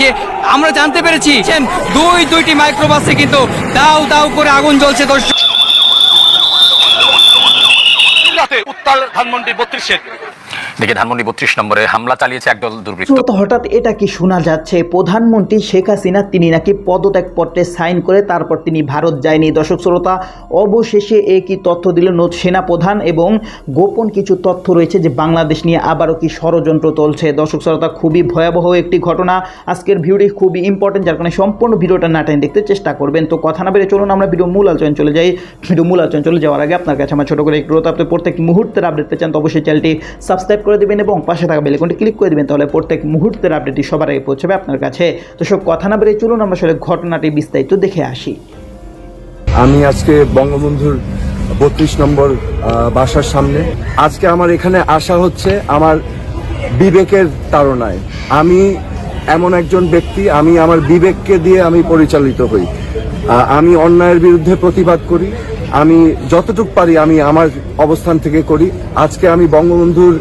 যে আমরা জানতে পেরেছি দুই দুইটি মাইক্রোবাসে কিন্তু দাও দাও করে আগুন জ্বলছে দর্শক। উত্তাল ধানমন্ডি বত্রিশের দেখে ধানমন্ডি বত্রিশ নম্বরে হামলা চালিয়েছে একদল দুর্বৃত্ত। হঠাৎ এটা কি শোনা যাচ্ছে? প্রধানমন্ত্রী শেখ হাসিনা, তিনি নাকি পদত্যাগ পত্রে সাইন করে তারপর তিনি ভারত যায়নি। দর্শক, শ্রোতা, অবশেষে একই তথ্য দিল নত- সেনাপ্রধান এবং গোপন কিছু তথ্য রয়েছে যে বাংলাদেশ নিয়ে আবারও কি ষড়যন্ত্র চলছে? দর্শক, শ্রোতা, খুবই ভয়াবহ একটি ঘটনা। আজকের ভিডিওটি খুবই ইম্পর্টেন্ট যার কারণে সম্পূর্ণ ভিডিওটা না টেনে দেখতে চেষ্টা করবেন। তো কথা না বেড়ে চলুন আমরা ভিডিও মূল আলোচনা চলে যাই। ভিডিও মূল আলোচনা চলে যাওয়ার আগে আপনার কাছে আমার ছোটো করে একটু আপনি প্রত্যেক মুহূর্তের আপডেট পেতে চান, তো অবশ্যই চ্যানেলটি সাবস্ক্রাইব করে দেবেন এবং পাশে থাকা বেলেকনটি ক্লিক করে দেবেন, তাহলে প্রত্যেক মুহূর্তের আপডেটটি সবার আগে পৌঁছাবে আপনার কাছে। তো সব কথা না বেরিয়ে চলুন, আমরা আসলে ঘটনাটি বিস্তারিত দেখে আসি। আমি আজকে বঙ্গবন্ধুর বত্রিশ নম্বর বাসার সামনে। আজকে আমার এখানে আসা হচ্ছে আমার বিবেকের তাড়নায়। আমি এমন একজন ব্যক্তি, আমি আমার বিবেককে দিয়ে আমি পরিচালিত হই। আমি অন্যায়ের বিরুদ্ধে প্রতিবাদ করি। আমি যতটুক পারি আমি আমার অবস্থান থেকে করি। আজকে আমি বঙ্গবন্ধুর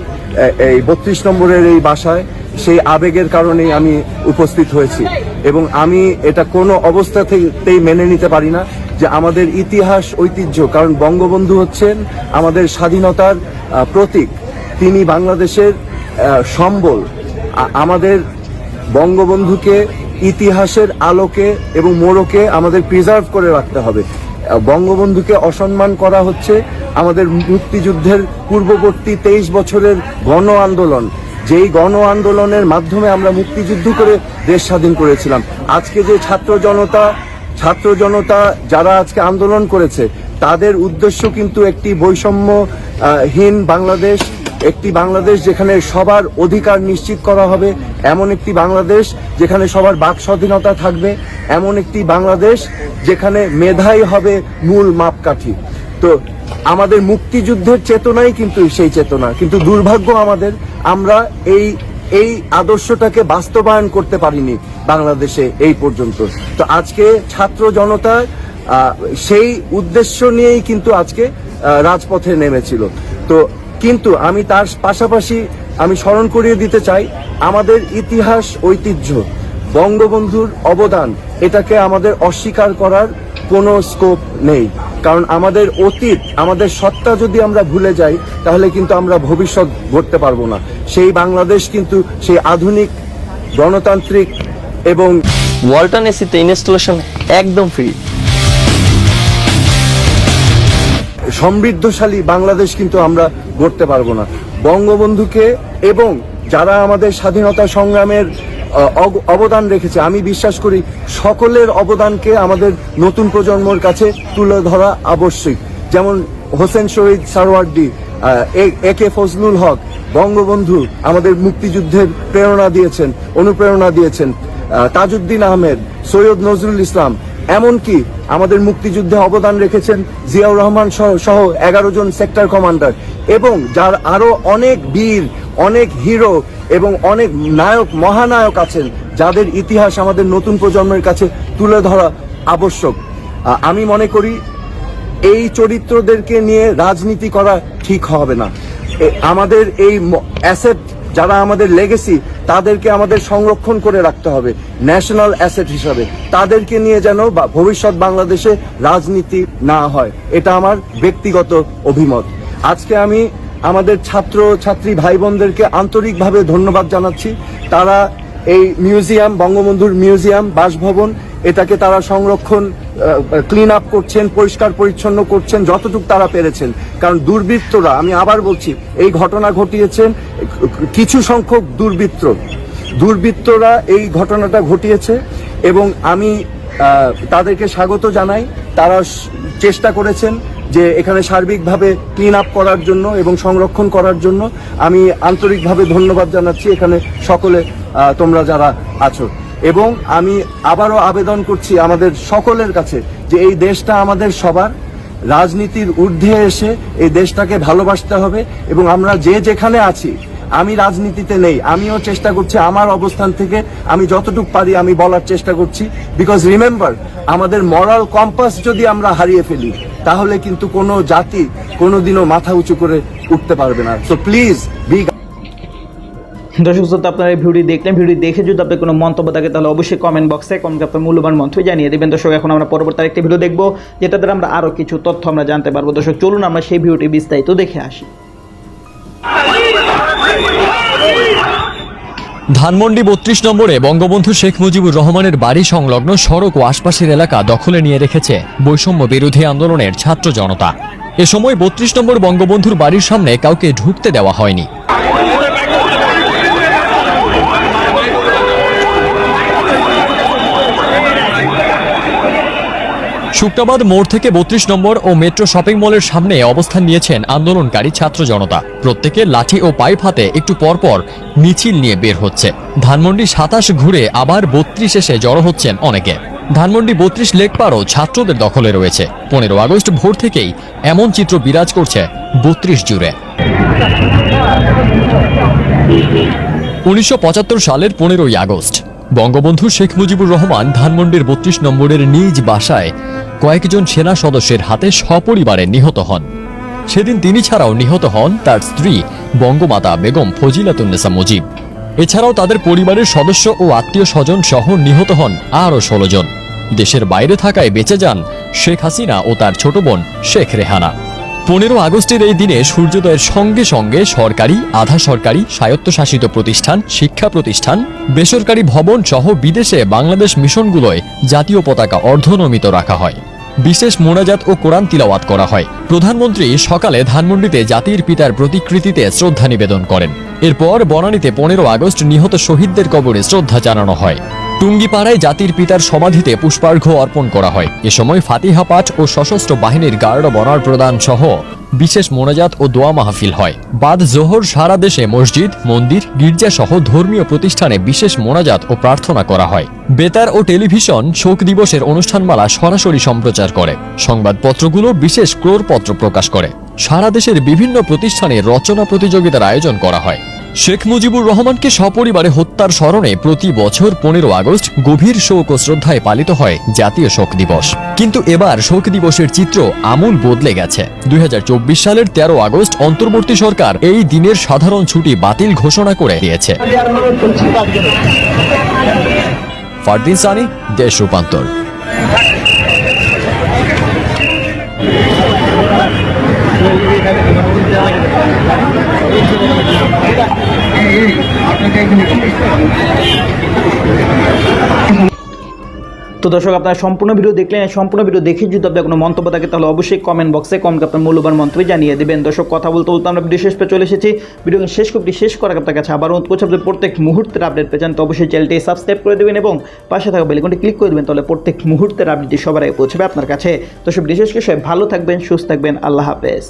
এই বত্রিশ নম্বরের এই বাসায় সেই আবেগের কারণেই আমি উপস্থিত হয়েছি। এবং আমি এটা কোনো অবস্থাতেই মেনে নিতে পারি না যে আমাদের ইতিহাস ঐতিহ্য, কারণ বঙ্গবন্ধু হচ্ছেন আমাদের স্বাধীনতার প্রতীক। তিনি বাংলাদেশের সম্বল। আমাদের বঙ্গবন্ধুকে ইতিহাসের আলোকে এবং মোড়কে আমাদের প্রিজার্ভ করে রাখতে হবে। বঙ্গবন্ধুকে অসম্মান করা হচ্ছে আমাদের মুক্তিযুদ্ধের পূর্ববর্তী তেইশ বছরের গণ আন্দোলন। যেই গণ আন্দোলনের মাধ্যমে আমরা মুক্তিযুদ্ধ করে দেশ স্বাধীন করেছিলাম। আজকে যে ছাত্র জনতা ছাত্র জনতা যারা আজকে আন্দোলন করেছে, তাদের উদ্দেশ্য কিন্তু একটি বৈষম্যহীন বাংলাদেশ, একটি বাংলাদেশ যেখানে সবার অধিকার নিশ্চিত করা হবে, এমন একটি বাংলাদেশ যেখানে সবার বাক স্বাধীনতা থাকবে, এমন একটি বাংলাদেশ যেখানে মেধাই হবে মূল মাপকাঠি। তো আমাদের মুক্তিযুদ্ধের চেতনাই কিন্তু সেই চেতনা। কিন্তু দুর্ভাগ্য আমাদের, আমরা এই এই আদর্শটাকে বাস্তবায়ন করতে পারিনি বাংলাদেশে এই পর্যন্ত। তো আজকে ছাত্র জনতা সেই উদ্দেশ্য নিয়েই কিন্তু আজকে রাজপথে নেমেছিল। তো কিন্তু আমি তার পাশাপাশি আমি স্মরণ করিয়ে দিতে চাই, আমাদের ইতিহাস ঐতিহ্য, বঙ্গবন্ধুর অবদান, এটাকে আমাদের অস্বীকার করার কোনো স্কোপ নেই। কারণ আমাদের অতীত আমাদের সত্তা যদি আমরা ভুলে যাই তাহলে কিন্তু আমরা ভবিষ্যৎ গড়তে পারব না। সেই বাংলাদেশ কিন্তু সেই আধুনিক গণতান্ত্রিক এবং ওয়ালটন এসিতে ইনস্টলেশন একদম ফ্রি সমৃদ্ধশালী বাংলাদেশ কিন্তু আমরা গড়তে পারব না। বঙ্গবন্ধুকে এবং যারা আমাদের স্বাধীনতা সংগ্রামের অবদান রেখেছে। আমি বিশ্বাস করি সকলের অবদানকে আমাদের নতুন প্রজন্মর কাছে তুলে ধরা আবশ্যিক। যেমন হোসেন শহীদ সারওয়ার্দি এ কে ফজলুল হক, বঙ্গবন্ধু আমাদের মুক্তিযুদ্ধের প্রেরণা দিয়েছেন, অনুপ্রেরণা দিয়েছেন। তাজউদ্দিন আহমেদ, সৈয়দ নজরুল ইসলাম, এমনকি আমাদের মুক্তিযুদ্ধে অবদান রেখেছেন জিয়াউর রহমান সহ এগারো জন সেক্টর কমান্ডার এবং যার আরও অনেক বীর, অনেক হিরো এবং অনেক নায়ক, মহানায়ক আছেন যাদের ইতিহাস আমাদের নতুন প্রজন্মের কাছে তুলে ধরা আবশ্যক। আমি মনে করি এই চরিত্রদেরকে নিয়ে রাজনীতি করা ঠিক হবে না। আমাদের এই অ্যাসেট যারা আমাদের লেগেসি, তাদেরকে আমাদের সংরক্ষণ করে রাখতে হবে, ন্যাশনাল অ্যাসেট হিসাবে। তাদেরকে নিয়ে যেন ভবিষ্যৎ বাংলাদেশে রাজনীতি না হয়, এটা আমার ব্যক্তিগত অভিমত। আজকে আমি আমাদের ছাত্র, ছাত্রী ভাই বোনদেরকে আন্তরিকভাবে ধন্যবাদ জানাচ্ছি। তারা এই মিউজিয়াম, বঙ্গবন্ধুর মিউজিয়াম, বাসভবন, এটাকে তারা সংরক্ষণ ক্লিন আপ করছেন, পরিষ্কার পরিচ্ছন্ন করছেন, যতটুকু তারা পেরেছেন। কারণ দুর্বৃত্তরা, আমি আবার বলছি, এই ঘটনা ঘটিয়েছেন, কিছু সংখ্যক দুর্বৃত্ত। দুর্বৃত্তরা এই ঘটনাটা ঘটিয়েছে এবং আমি তাদেরকে স্বাগত জানাই। তারা চেষ্টা করেছেন যে এখানে সার্বিকভাবে ক্লিন আপ করার জন্য এবং সংরক্ষণ করার জন্য আমি আন্তরিকভাবে ধন্যবাদ জানাচ্ছি এখানে সকলে তোমরা যারা আছো। এবং আমি আবারও আবেদন করছি আমাদের সকলের কাছে যে এই দেশটা আমাদের সবার, রাজনীতির ঊর্ধ্বে এসে এই দেশটাকে ভালোবাসতে হবে এবং আমরা যে যেখানে আছি, আমি রাজনীতিতে নেই, আমিও চেষ্টা করছি আমার অবস্থান থেকে আমি যতটুকু পারি আমি বলার চেষ্টা করছি বিকজ রিমেম্বার আমাদের মরাল কম্পাস যদি আমরা হারিয়ে ফেলি তাহলে কিন্তু কোনো জাতি কোনোদিনও মাথা উঁচু করে উঠতে পারবে না। তো প্লিজ বি দর্শক শ্রোতা, আপনারা এই ভিডিও দেখলেন। ভিডিও দেখে যদি আপনার কোনো মন্তব্য থাকে, তাহলে অবশ্যই কমেন্ট বক্সে কমেন্ট আপনার মূল্যবান মন্তব্য জানিয়ে দেবেন। দর্শক, এখন আমরা পরবর্তী আরেকটি ভিডিও দেখব যেটা দ্বারা আমরা আরও কিছু তথ্য আমরা জানতে পারব। দর্শক, চলুন আমরা সেই ভিডিওটি বিস্তারিত দেখে আসি। ধানমন্ডি বত্রিশ নম্বরে বঙ্গবন্ধু শেখ মুজিবুর রহমানের বাড়ি সংলগ্ন সড়ক ও আশপাশের এলাকা দখলে নিয়ে রেখেছে বৈষম্য বিরোধী আন্দোলনের ছাত্র জনতা। এ সময় বত্রিশ নম্বর বঙ্গবন্ধুর বাড়ির সামনে কাউকে ঢুকতে দেওয়া হয়নি। শুক্রাবাদ মোড় থেকে বত্রিশ নম্বর ও মেট্রো শপিং মলের সামনে অবস্থান নিয়েছেন আন্দোলনকারী ছাত্র জনতা। প্রত্যেকে লাঠি ও পাইপ হাতে একটু পরপর মিছিল নিয়ে বের হচ্ছে। ধানমন্ডি সাতাশ ঘুরে আবার বত্রিশ এসে জড়ো হচ্ছেন অনেকে। ধানমন্ডি বত্রিশ লেকপাড়ও ছাত্রদের দখলে রয়েছে। পনেরো আগস্ট ভোর থেকেই এমন চিত্র বিরাজ করছে বত্রিশ জুড়ে। উনিশশো পঁচাত্তর সালের পনেরোই আগস্ট। বঙ্গবন্ধু শেখ মুজিবুর রহমান ধানমন্ডির বত্রিশ নম্বরের নিজ বাসায় কয়েকজন সেনা সদস্যের হাতে সপরিবারে নিহত হন। সেদিন তিনি ছাড়াও নিহত হন তার স্ত্রী বঙ্গমাতা বেগম ফজিলাতুন্নেসা মুজিব। এছাড়াও তাদের পরিবারের সদস্য ও আত্মীয় স্বজন সহ নিহত হন আরও ষোলো জন। দেশের বাইরে থাকায় বেঁচে যান শেখ হাসিনা ও তার ছোট বোন শেখ রেহানা। পনেরো আগস্টের এই দিনে সূর্যোদয়ের সঙ্গে সঙ্গে সরকারি, আধা সরকারি, স্বায়ত্তশাসিত প্রতিষ্ঠান, শিক্ষা প্রতিষ্ঠান, বেসরকারি ভবন সহ বিদেশে বাংলাদেশ মিশনগুলোয় জাতীয় পতাকা অর্ধনমিত রাখা হয়। বিশেষ মোনাজাত ও কোরআন তিলাওয়াত করা হয়। প্রধানমন্ত্রী সকালে ধানমন্ডিতে জাতির পিতার প্রতিকৃতিতে শ্রদ্ধা নিবেদন করেন। এরপর বনানীতে পনেরো আগস্ট নিহত শহীদদের কবরে শ্রদ্ধা জানানো হয়। টুঙ্গিপাড়ায় জাতির পিতার সমাধিতে পুষ্পার্ঘ্য অর্পণ করা হয়। এ সময় ফাতিহা পাঠ ও সশস্ত্র বাহিনীর গার্ড বনার প্রদান সহ বিশেষ মোনাজাত ও দোয়া মাহফিল হয়। বাদ জোহর সারা দেশে মসজিদ, মন্দির গির্জা সহ ধর্মীয় প্রতিষ্ঠানে বিশেষ মোনাজাত ও প্রার্থনা করা হয়। বেতার ও টেলিভিশন শোক দিবসের অনুষ্ঠানমালা সরাসরি সম্প্রচার করে। সংবাদপত্রগুলো বিশেষ ক্রোরপত্র প্রকাশ করে। সারা দেশের বিভিন্ন প্রতিষ্ঠানে রচনা প্রতিযোগিতার আয়োজন করা হয়। শেখ মুজিবুর রহমানকে সপরিবারে হত্যার স্মরণে প্রতি বছর পনেরো আগস্ট গভীর শোক ও শ্রদ্ধায় পালিত হয় জাতীয় শোক দিবস। কিন্তু এবার শোক দিবসের চিত্র আমূল বদলে গেছে। দুই হাজার চব্বিশ সালের তেরো আগস্ট অন্তর্বর্তী সরকার এই দিনের সাধারণ ছুটি বাতিল ঘোষণা করে দিয়েছে। ফারদিন সানি, দেশ রূপান্তর। তো দর্শক, আপনারা সম্পূর্ণ ভিডিও দেখলেন সম্পূর্ণ ভিডিও দেখে যদি আপনার কোনো মন্তব্য থাকে, তাহলে অবশ্যই কমেন্ট বক্সে কমেন্ট আপনার মূল্যবান মন্তব্য জানিয়ে দেবেন। দর্শক, কথা বলতে বলতে আমরা ভিডিও শেষ পে চলে এসেছি। ভিডিও শেষ করতে শেষ করার আপনার কাছে আবার অনুরোধ করছি আপনি প্রত্যেক মুহূর্তের আপডেট পেয়েছেন তো অবশ্যই চ্যানেলটি সাবস্ক্রাইব করে দেবেন এবং পাশে থাকা বেলিকনটি ক্লিক করে দেবেন, তাহলে প্রত্যেক মুহূর্তের আপডেটটি সবার আগে পৌঁছবে আপনার কাছে। তো সব বিশেষ সবাই ভালো থাকবেন, সুস্থ থাকবেন, আল্লাহ হাফেজ।